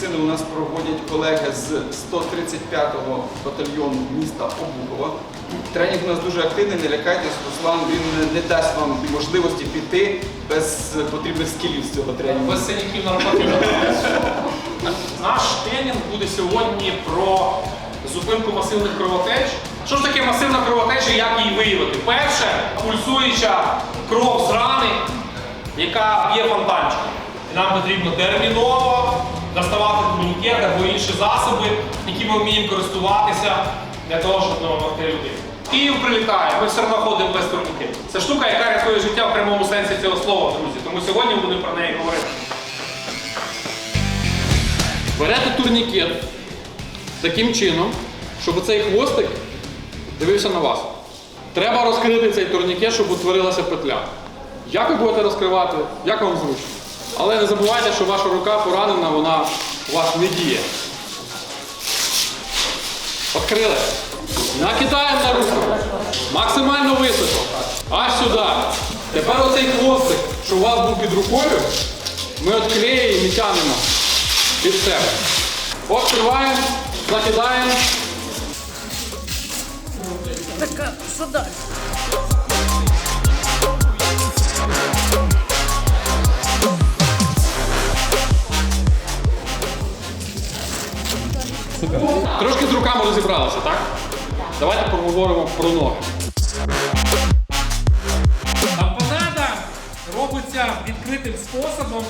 частини у нас проводять колеги з 135-го батальйону міста Обухова. Тренінг у нас дуже активний, не лякайтесь, Руслан він не дасть вам можливості піти без потрібних скілів з цього тренінгу. Без синяків на роботі. Наш тренінг буде сьогодні про зупинку масивних кровотеч. Що ж таке масивна кровотеча, як її виявити? Перше, пульсуюча кров з рани, яка б'є фонтанчиком. Нам потрібно терміново доставати турнікет або інші засоби, які ми вміємо користуватися для того, щоб допомогти людині. Київ прилітає, ми все одно ходимо без турнікетів. Це штука, яка рятує життя в прямому сенсі цього слова, друзі. Тому сьогодні будемо про неї говорити. Берете турнікет таким чином, щоб цей хвостик дивився на вас. Треба розкрити цей турнікет, щоб утворилася петля. Як ви будете розкривати, як вам зручно. Але не забувайте, що ваша рука поранена, вона у вас не діє. Відкрили. Накидаємо на руку. Максимально високо. Аж сюди. Тепер оцей хвостик, що у вас був під рукою, ми відклеїмо і тягнемо від себе. Відкриваємо, закидаємо. Так, що далі? Трошки з руками розібралися, так? Давайте поговоримо про ноги. Тампонада робиться відкритим способом.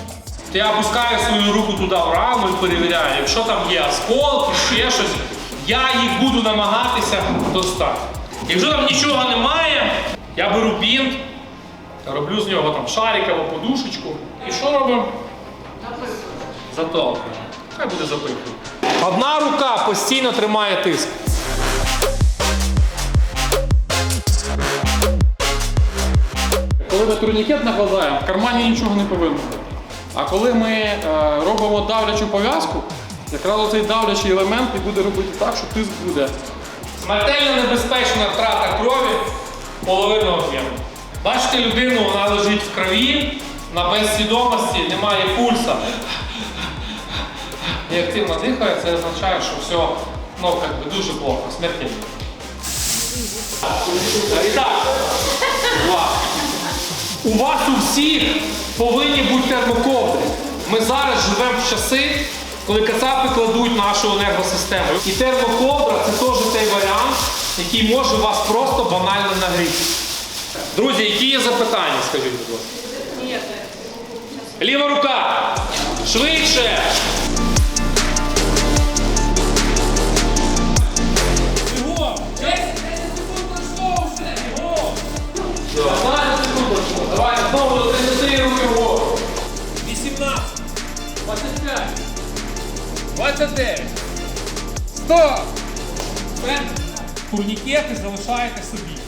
Я опускаю свою руку туди в раму і перевіряю. Якщо там є осколки, ще щось, я їх буду намагатися достати. Якщо там нічого немає, я беру бінт, роблю з нього там шарик або подушечку. І що робимо? Затовкуємо. Хай буде запихую. Одна рука постійно тримає тиск. Коли ми турнікет накладаємо, в кармані нічого не повинно бути. А коли ми е, робимо давлячу пов'язку, якраз оцей давлячий елемент і буде робити так, що тиск буде. Смертельно небезпечна втрата крові половина об'єму. Бачите людину, вона лежить в крові, на безсвідомості, немає пульса. І активно дихає, це означає, що все ну, как би, дуже плохо, смертельно. І так. У вас у всіх повинні бути термоковдри. Ми зараз живемо в часи, коли кацапи кладуть нашу енергосистему. І термоковдра це теж той варіант, який може вас просто банально нагріти. Друзі, які є запитання, скажіть, будь ласка. Ліва рука. Швидше. 29. 100. Турнікети залишаєте собі.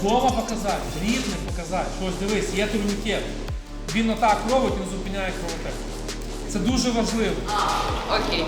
Вдома показати, рідним показати. Ось дивись, є турнікет. Він отак робить, він зупиняє кровотек. Це дуже важливо. Окей.